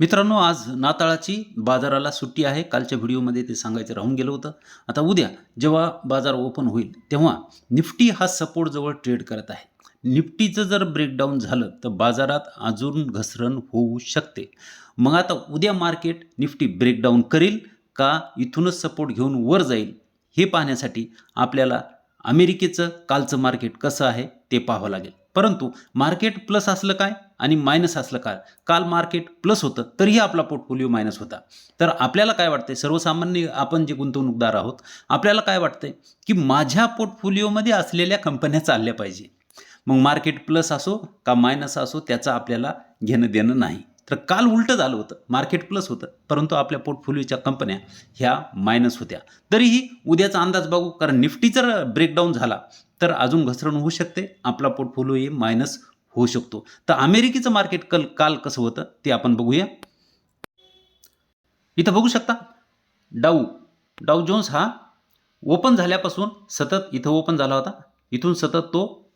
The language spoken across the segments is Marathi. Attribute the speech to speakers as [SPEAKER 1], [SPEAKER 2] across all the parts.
[SPEAKER 1] मित्रांनो आज नाताळाची बाजाराला सुट्टी आहे. कालच्या व्हिडिओमध्ये ते सांगायचं राहून गेलं होतं. आता उद्या जेव्हा बाजार ओपन होईल तेव्हा निफ्टी हा सपोर्ट जवळ ट्रेड करत आहे. निफ्टीचं जर ब्रेकडाऊन झालं तर बाजारात अजून घसरण होऊ शकते. मग आता उद्या मार्केट निफ्टी ब्रेकडाऊन करेल का इथूनच सपोर्ट घेऊन वर जाईल हे पाहण्यासाठी आपल्याला अमेरिकेचं कालचं मार्केट कसं आहे ते पाहावं लागेल. परंतु मार्केट प्लस असलं काय आणि मायनस असलं काय? काल मार्केट प्लस होतं तरीही आपला पोर्टफोलिओ मायनस होता. तर आपल्याला काय वाटतंय? सर्वसामान्य आपण जे गुंतवणूकदार आहोत आपल्याला काय वाटतंय? की माझ्या पोर्टफोलिओमध्ये असलेल्या कंपन्या चालल्या पाहिजे. मग मार्केट प्लस असो का मायनस असो त्याचं आपल्याला घेणं देणं नाही. तर काल उलटं झालं होतं मार्केट प्लस होतं परंतु आपल्या पोर्टफोलिओच्या कंपन्या ह्या मायनस होत्या. तरीही उद्याचा अंदाज बघू कारण निफ्टी जर ब्रेकडाऊन झाला. तर अजून घसरण होऊ शकते. आपला पोर्टफोलिओ हे मायनस होऊ शकतो. तर अमेरिकेचं मार्केट कल काल कसं होतं ते आपण बघूया. इथं बघू शकता. डाऊ डाऊ जोन्स हा ओपन झाल्यापासून सतत इथं ओपन झाला होता. इथून सतत तो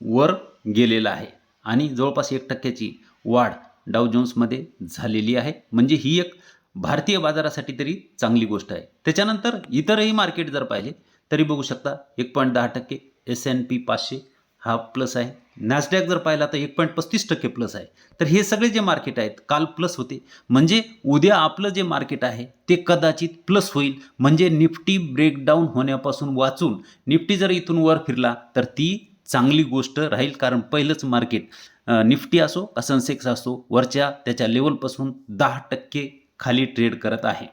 [SPEAKER 1] वर गेलेला आहे. आणि जवळपास एक टक्क्याची वाढ डाव जोन्समध्ये झालेली आहे. म्हणजे ही एक भारतीय बाजारासाठी तरी चांगली गोष्ट आहे. त्याच्यानंतर इतरही मार्केट जर पाहिले तरी बघू शकता एक पॉईंट दहा टक्के एस एन पी पाचशे हा प्लस आहे. नॅसडॅक जर पाहिला तर एक पॉईंट पस्तीस टक्के प्लस आहे. तर हे सगळे जे मार्केट आहेत काल प्लस होते. म्हणजे उद्या आपलं जे मार्केट आहे ते कदाचित प्लस होईल. म्हणजे निफ्टी ब्रेकडाऊन होण्यापासून वाचून निफ्टी जर इथून वर फिरला तर ती चांगली गोष्ट राहील. कारण पहिलंच मार्केट निफ्टी असो का सनसेक्स असो वरच्या त्याच्या लेवलपासून दहा टक्के खाली ट्रेड करत आहे.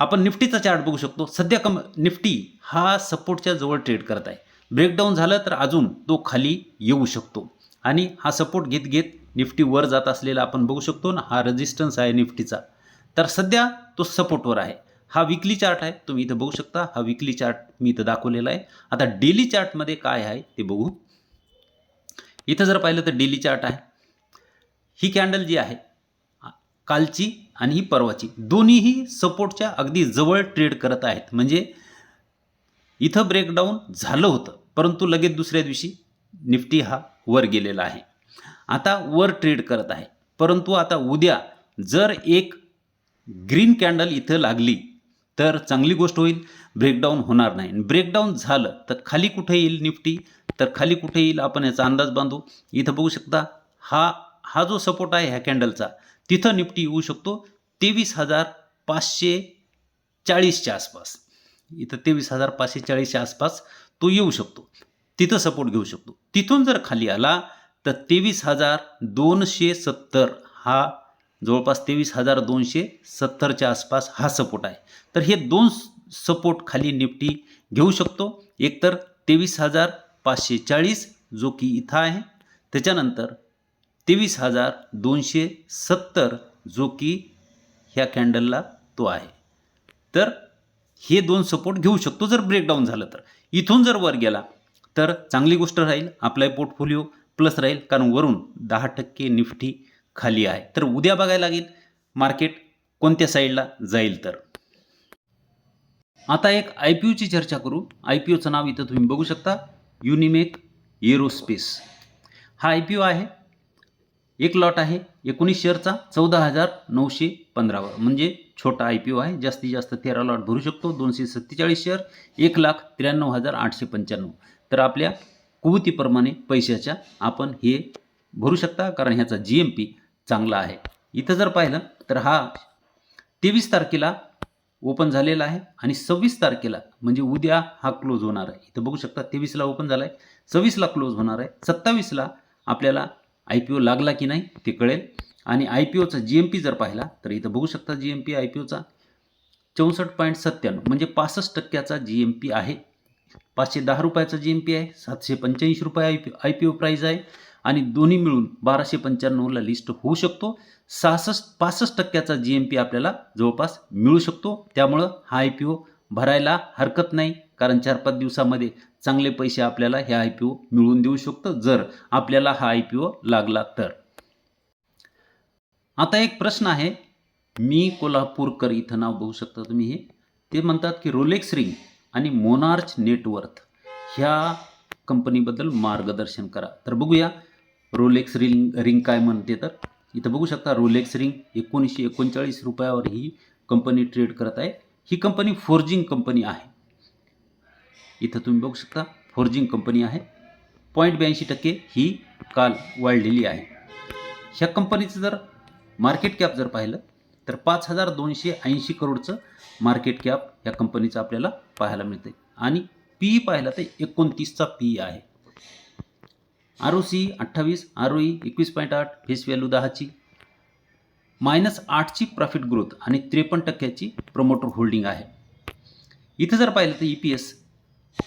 [SPEAKER 1] आपण निफ्टीचा चार्ट बघू शकतो. सध्या कम निफ्टी हा सपोर्टच्या जवळ ट्रेड करत आहे. ब्रेकडाऊन झालं तर अजून तो खाली येऊ शकतो. आणि हा सपोर्ट घेत घेत निफ्टी वर जात असलेला आपण बघू शकतो ना हा रेजिस्टन्स आहे निफ्टीचा. तर सध्या तो सपोर्टवर आहे. हा विकली चार्ट आहे तुम्ही इथं बघू शकता. हा विकली चार्ट मी इथं दाखवलेला आहे. आता डेली चार्टमध्ये काय आहे ते बघू. इथं जर पाहिलं तर डेली चार्ट आहे. ही कॅन्डल जी आहे कालची आणि ही परवाची दोन्हीही सपोर्टच्या अगदी जवळ ट्रेड करत आहेत. म्हणजे इथं ब्रेकडाऊन झालं होतं. परंतु लगेच दुसऱ्या दिवशी निफ्टी हा वर गेलेला आहे. आता वर ट्रेड करत आहे. परंतु आता उद्या जर एक ग्रीन कॅन्डल इथं लागली तर चांगली गोष्ट होईल. ब्रेकडाऊन होणार नाही. ब्रेकडाऊन झालं तर खाली कुठे येईल निफ्टी? तर खाली कुठे येईल आपण याचा अंदाज बांधू. इथं बघू शकता हा हा जो सपोर्ट आहे ह्या कॅन्डलचा तिथं निफ्टी येऊ शकतो तेवीस हजार पाचशे चाळीसच्या आसपास. इथं तेवीस हजार पाचशे चाळीसच्या आसपास तो येऊ शकतो. तिथं सपोर्ट घेऊ शकतो. तिथून जर खाली आला तर तेवीस हजार दोनशे सत्तर हा जवळपास तेवीस हजार दोनशे सत्तरच्या आसपास हा सपोर्ट आहे. तर हे दोन सपोर्ट खाली निफ्टी घेऊ शकतो. एकतर तेवीस हजार पाचशे चाळीस जो की इथं आहे. त्याच्यानंतर तेवीस हजार दोनशे सत्तर जो की ह्या कॅन्डलला तो आहे. तर हे दोन सपोर्ट घेऊ शकतो जर ब्रेकडाऊन झालं तर. इथून जर वर गेला तर चांगली गोष्ट राहील आपला पोर्टफोलिओ प्लस राहील कारण वरून दहा टक्के निफ्टी खाली आहे. तर उद्या बघायला लागेल मार्केट कोणत्या साईडला जाईल तर. आता एक आय पी ओची चर्चा करू. आय पी ओचं नाव इथं तुम्ही बघू शकता. युनिमेक एरोस्पेस हा आय पी ओ आहे. एक लॉट आहे. एकोणीस शेअरचा चौदा हजार नऊशे पंधरावर. म्हणजे छोटा आय पी ओ आहे. जास्तीत जास्त तेरा लॉट भरू शकतो. दोनशे सत्तेचाळीस शेअर एक लाख त्र्याण्णव हजार आठशे पंच्याण्णव. तर आपल्या कुवतीप्रमाणे पैशाच्या आपण हे भरू शकता कारण ह्याचा जी एम पी चांगला आहे. इथं जर पाहिलं तर हा तेवीस तारखेला ओपन झालेला आहे आणि सव्वीस तारखेला म्हणजे उद्या हा क्लोज होणार आहे. इथं बघू शकता तेवीसला ओपन झाला आहे सव्वीसला क्लोज होणार आहे सत्तावीसला आपल्याला आय पी ओ लागला की नाही ते कळेल. आणि आय पी ओचा जी एम पी जर पाहिला तर इथं बघू शकता G M P I P Ocha चौसष्ट पॉईंट सत्त्याण्णव म्हणजे पासष्ट टक्क्याचा जी एम पी आहे. पाचशे दहा रुपयाचा जी एम पी आहे सातशे पंच्याऐंशी रुपये I P I P O price आहे आणि दोन्ही मिळून बाराशे पंच्याण्णवला लिस्ट होऊ शकतो. सहासष्ट पासष्ट टक्क्याचा जी एम पी आपल्याला जवळपास मिळू शकतो. त्यामुळं हा आय पी ओ भरायला हरकत नाही कारण चार पाच दिवसामध्ये चांगले पैसे आपल्याला हे आय पी ओ मिळवून देऊ शकतो जर आपल्याला हा आय पी ओ लागला तर. आता एक प्रश्न आहे. मी कोल्हापूरकर इथं नाव बघू शकता तुम्ही हे. ते म्हणतात की रोलेक्स रिंग आणि मोनार्च नेटवर्थ ह्या कंपनीबद्दल मार्गदर्शन करा. तर बघूया. रोलेक्स रिंग रिंग काय म्हणते तर? इथं बघू शकता रोलेक्स रिंग एकोणीसशे एकोणचाळीस रुपयावर ही कंपनी ट्रेड करत आहे. ही कंपनी फोर्जिंग कंपनी आहे. इथं तुम्ही बघू शकता फोर्जिंग कंपनी आहे. पॉईंट ब्याऐंशी टक्के ही काल वाढलेली आहे. ह्या कंपनीचं जर मार्केट कॅप जर पाहिलं तर पाच हजार दोनशे ऐंशी करोडचं मार्केट कॅप या कंपनीचं आपल्याला पाहायला मिळते आणि पी ई पाहिलं तर एकोणतीसचा पी आहे. आर ओ सी अठ्ठावीस आर ओ ई एकवीस पॉईंट आठ फेस व्हॅल्यू दहाची. मायनस आठची प्रॉफिट ग्रोथ आणि त्रेपन्न टक्क्याची प्रमोटर होल्डिंग आहे. इथं जर पाहिलं तर E P S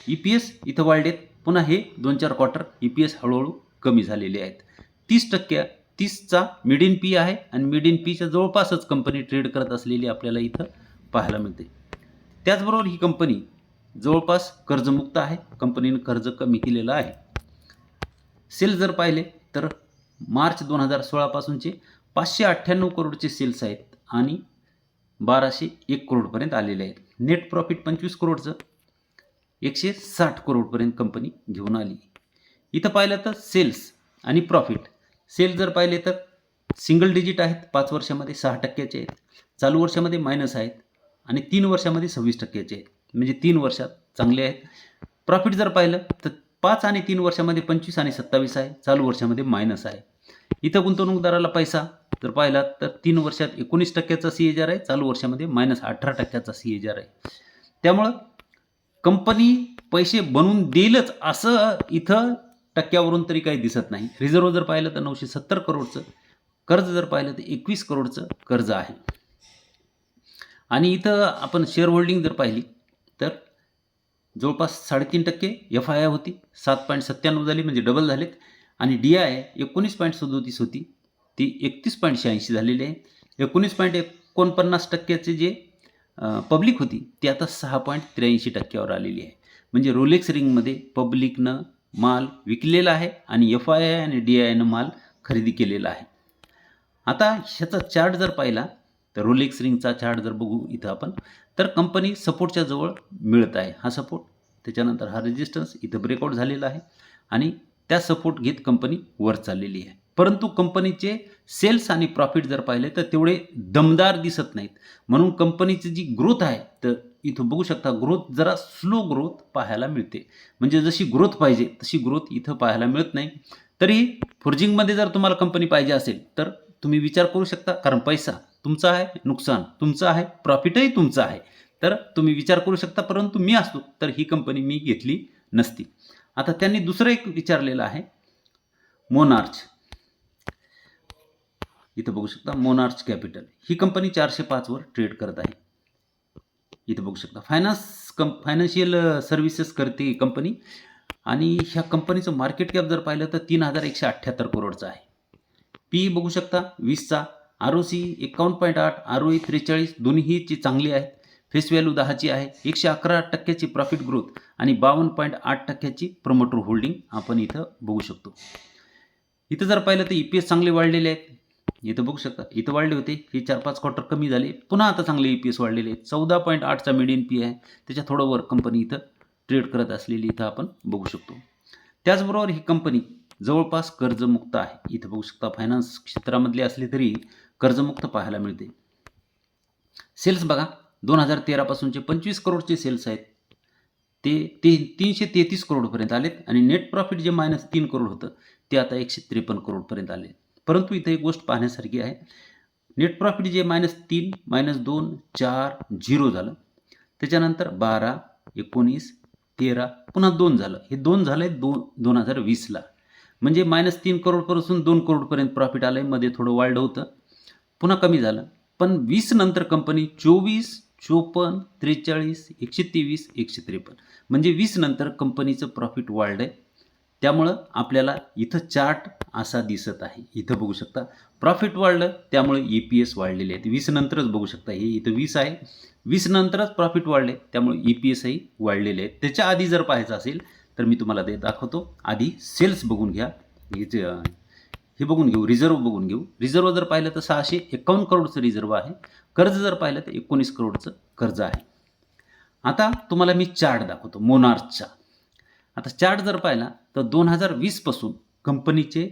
[SPEAKER 1] E P S इथं वाढलेत पुन्हा हे दोन चार क्वार्टर ई पी एस हळूहळू कमी झालेले आहेत. तीस टक्क्या तीसचा मिड इन पी आहे आणि मिड इन पीच्या जवळपासच कंपनी ट्रेड करत असलेली आपल्याला इथं पाहायला मिळते. त्याचबरोबर ही कंपनी जवळपास कर्जमुक्त आहे. कंपनीनं कर्ज कमी केलेलं आहे. सेल जर पाहिले तर मार्च दोन हजार सोळापासूनचे पाचशे अठ्ठ्याण्णव करोडचे सेल्स आहेत आणि बाराशे एक करोडपर्यंत आलेले आहेत. नेट प्रॉफिट पंचवीस करोडचं एकशे साठ करोडपर्यंत कंपनी घेऊन आली. इथं पाहिलं तर सेल्स आणि प्रॉफिट सेल जर पाहिले तर सिंगल डिजिट आहेत पाच वर्षामध्ये सहा टक्क्याचे आहेत चालू वर्षामध्ये मायनस आहेत आणि तीन वर्षामध्ये सव्वीस टक्क्याचे आहेत. म्हणजे तीन वर्षात चांगले आहेत. प्रॉफिट जर पाहिलं तर पाच आणि तीन वर्षामध्ये पंचवीस आणि सत्तावीस आहे चालू वर्षामध्ये मायनस आहे. इथं गुंतवणूकदाराला पैसा जर पाहिला तर तीन वर्षात एकोणीस टक्क्याचा सी एजार आहे चालू वर्षामध्ये मायनस अठरा टक्क्याचा सी एजार आहे. त्यामुळं कंपनी पैसे बनवून देईलच असं इथं टक्क्यावरून तरी काही दिसत नाही. रिझर्व जर पाहिलं तर नऊशे सत्तर करोडचं कर्ज जर पाहिलं तर एकवीस करोडचं कर्ज आहे. आणि इथं आपण शेअर होल्डिंग जर पाहिली तर जवळपास साडेतीन टक्के एफ आय आय होती सात पॉईंट सत्त्याण्णव झाली म्हणजे डबल झालेत. आणि डी आय एकोणीस पॉईंट सदोतीस होती ती एकतीस पॉईंट शहाऐंशी झालेली आहे. एकोणीस पॉईंट एकोणपन्नास टक्क्याचे जे पब्लिक होती ती आता सहा पॉईंट त्र्याऐंशी टक्क्यावर आलेली आहे. म्हणजे रोलेक्स रिंगमध्ये पब्लिकनं माल विकलेला आहे आणि एफ आय आय आणि डी आय आयनं माल खरेदी केलेला आहे. आता ह्याचा चार्ट जर पाहिला तर रोलेक्स रिंगचा चार्ट जर बघू इथं आपण तर कंपनी सपोर्टच्या जवळ मिळत आहे. हा सपोर्ट त्याच्यानंतर हा रेजिस्टन्स इथं ब्रेकआउट झालेला आहे आणि त्या सपोर्ट घेत कंपनी वर चाललेली आहे. परंतु कंपनीचे सेल्स आणि प्रॉफिट जर पाहिले तर तेवढे दमदार दिसत नाहीत. म्हणून कंपनीची जी ग्रोथ आहे तर इथं बघू शकता ग्रोथ जरा स्लो ग्रोथ पाहायला मिळते. म्हणजे जशी ग्रोथ पाहिजे तशी ग्रोथ इथं पाहायला मिळत नाही. तरी फोर्जिंगमध्ये जर तुम्हाला कंपनी पाहिजे असेल तर तुम्ही विचार करू शकता कारण पैसा तुमचा आहे नुकसान तुमचं आहे प्रॉफिटही तुमचं आहे. तर तुम्ही विचार करू शकता परंतु मी असतो तर ही कंपनी मी घेतली नसती. आता त्यांनी दुसरं एक विचारलेलं आहे मोनार्च. इथं बघू शकता मोनार्च कॅपिटल. ही कंपनी चारशे पाचवर ट्रेड करत आहे. इथं बघू शकता. फायनान्स कं फायनान्शियल सर्व्हिसेस करते ही कंपनी आणि ह्या कंपनीचं मार्केट कॅप जर पाहिलं तर तीन हजार एकशे अठ्ठ्याहत्तर करोडचं आहे. पी बघू शकता वीसचा आर ओ सी एकावन्न पॉईंट आठ आर ओ ई त्रेचाळीस दोन्हीची चांगली आहेत फेस व्हॅल्यू दहाची आहे. एकशे अकरा टक्क्याची प्रॉफिट ग्रोथ आणि बावन्न पॉईंट आठ टक्क्याची प्रमोटर होल्डिंग आपण इथं बघू शकतो. इथं जर पाहिलं तर ई पी एस चांगले वाढलेले आहेत. इथं बघू शकता. इथं वाढले होते. हे चार पाच क्वार्टर कमी झाले. पुन्हा आता चांगले ई पी एस वाढलेले आहेत. चौदा पॉईंट आठचा मिडियन पी आहे. त्याच्या थोडं वर कंपनी इथं ट्रेड करत असलेली इथं आपण बघू शकतो. त्याचबरोबर ही कंपनी जवळपास कर्जमुक्त आहे. इथं बघू शकता फायनान्स क्षेत्रामधली असली तरी कर्जमुक्त पाहायला मिळते. सेल्स बघा. दोन हजार तेरापासूनचे पंचवीस करोडचे सेल्स आहेत. ते ते तीनशे तेहतीस करोडपर्यंत आलेत. आणि नेट प्रॉफिट जे मायनस तीन करोड होतं ते आता एकशे त्रेपन्न करोडपर्यंत आले. परंतु इथं एक गोष्ट पाहण्यासारखी आहे. नेट प्रॉफिट जे मायनस तीन मायनस दोन चार झिरो झालं. त्याच्यानंतर बारा एकोणीस तेरा पुन्हा दोन झालं. हे दोन झालं आहे दोन दोन हजार वीसला म्हणजे मायनस तीन करोडपासून दोन करोडपर्यंत प्रॉफिट आलं आहे मध्ये थोडं वाढलं होतं. पुन्हा कमी झालं. पण वीस नंतर कंपनी चोवीस चोपन्न त्रेचाळीस एकशे तेवीस एकशे त्रेपन्न. म्हणजे वीस नंतर कंपनीचं प्रॉफिट वाढलं आहे त्यामुळं आपल्याला इथं चार्ट असा दिसत आहे. इथं बघू शकता. प्रॉफिट वाढलं त्यामुळे ई पी एस वाढलेले आहेत. वीस नंतरच बघू शकता. हे इथं वीस आहे. वीस नंतरच प्रॉफिट वाढले त्यामुळे ई पी एसही वाढलेले आहेत. त्याच्या आधी जर पाहायचं असेल तर मी तुम्हाला ते दाखवतो. आधी सेल्स बघून घ्या. हे जे हे बघून घेऊ. रिझर्व बघून घेऊ. रिझर्व जर पाहिलं तर सहाशे एकावन्न करोडचं रिझर्व आहे. कर्ज जर पाहिलं तर एकोणीस करोडचं कर्ज आहे. आता तुम्हाला मी चार्ट दाखवतो. मोनार्चचा आता चार्ट जर पाहिला तर दोन हजार वीसपासून कंपनीचे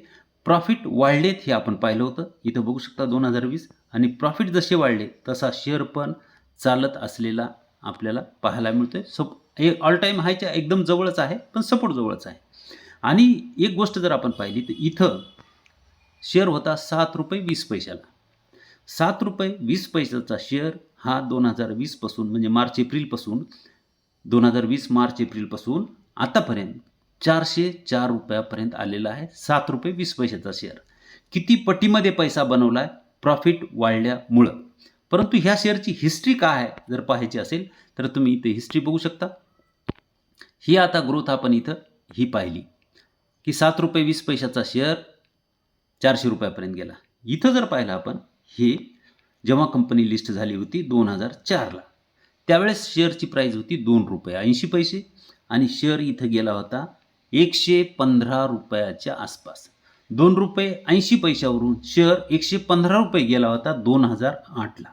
[SPEAKER 1] प्रॉफिट वाढलेत हे आपण पाहिलं होतं. इथं बघू शकता दोन हजार वीस आणि प्रॉफिट जसे वाढले तसा शेअर पण चालत असलेला आपल्याला पाहायला मिळतोय. सप हे ऑल टाईम हायच्या एकदम जवळच आहे पण सपोर्ट जवळच आहे. आणि एक गोष्ट जर आपण पाहिली तर इथं शेअर होता सात रुपये वीस पैशाला. सात रुपये वीस पैशाचा शेअर हा दोन हजार वीसपासून म्हणजे मार्च एप्रिलपासून दोन हजार वीस मार्च एप्रिलपासून आतापर्यंत चारशे चार रुपयापर्यंत आलेला आहे. सात रुपये वीस पैशाचा शेअर किती पटीमध्ये पैसा बनवला आहे प्रॉफिट वाढल्यामुळं. परंतु ह्या शेअरची हिस्ट्री काय आहे? जर पाहायची असेल तर तुम्ही इथे हिस्ट्री बघू शकता. ही आता ग्रोथ आपण इथं ही पाहिली. की सात रुपये वीस पैशाचा शेअर चारशे रुपयापर्यंत गेला. इथं जर पाहिलं आपण हे जेव्हा कंपनी लिस्ट झाली होती दोन हजार चारला. त्यावेळेस शेअरची प्राईज होती दोन रुपये ऐंशी पैसे. आणि शेअर इथं गेला होता एकशे पंधरा रुपयाच्या आसपास. दोन रुपये ऐंशी पैशावरून शेअर एकशे पंधरा रुपये गेला होता दोन हजार आठला.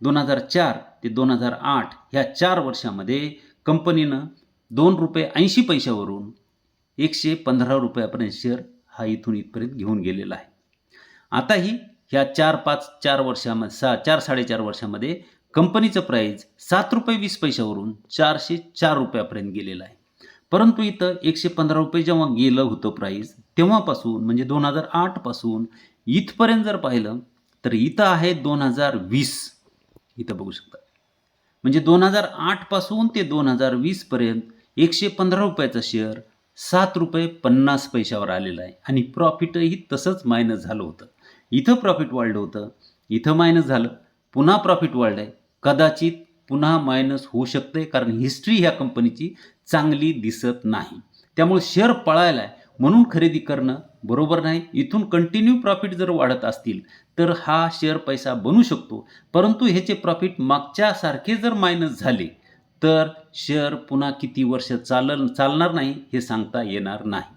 [SPEAKER 1] दोन हजार चार ते दोन हजार आठ ह्या चार वर्षामध्ये कंपनीनं दोन रुपये ऐंशी पैशावरून एकशे पंधरा रुपयापर्यंत शेअर हा इथून इथपर्यंत घेऊन गेलेला आहे. आताही ह्या चार पाच चार वर्षामध्ये सा चार साडेचार वर्षामध्ये कंपनीचं प्राईज सात रुपये वीस पैशावरून चारशे चार रुपयापर्यंत गेलेलं आहे. परंतु इथं एकशे पंधरा रुपये जेव्हा गेलं होतं प्राईज तेव्हापासून म्हणजे दोन हजार आठपासून इथपर्यंत जर पाहिलं तर इथं आहे दोन हजार वीस. इथं बघू शकता. म्हणजे दोन हजार आठपासून ते दोन हजार वीसपर्यंत एकशे पंधरा रुपयाचं शेअर सात रुपये पन्नास पैशावर आलेला आहे. आणि प्रॉफिटही तसंच मायनस झालं होतं. इथं प्रॉफिट वाढलं होतं. इथं मायनस झालं. पुन्हा प्रॉफिट वाढलं आहे कदाचित पुन्हा मायनस होऊ शकते कारण हिस्ट्री ह्या कंपनीची चांगली दिसत नाही. त्यामुळे शेअर पळायला आहे. म्हणून खरेदी करणं बरोबर नाही. इथून कंटिन्यू प्रॉफिट जर वाढत असतील तर हा शेअर पैसा बनू शकतो. परंतु ह्याचे प्रॉफिट मागच्यासारखे जर मायनस झाले तर शेअर पुन्हा किती वर्ष चालल चालणार नाही हे सांगता येणार नाही.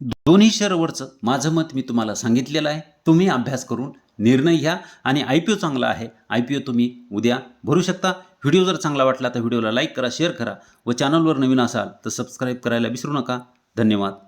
[SPEAKER 1] दोन्ही शेअरवरचं माझं मत मी तुम्हाला सांगितलेलं आहे. तुम्ही अभ्यास करून निर्णय घ्या आणि आय पी ओ चांगला आहे. आय पी ओ तुम्ही उद्या भरू शकता. व्हिडिओ जर चांगला वाटला तर व्हिडिओला लाईक करा शेअर करा व चॅनलवर नवीन असाल तर सबस्क्राईब करायला विसरू नका. धन्यवाद.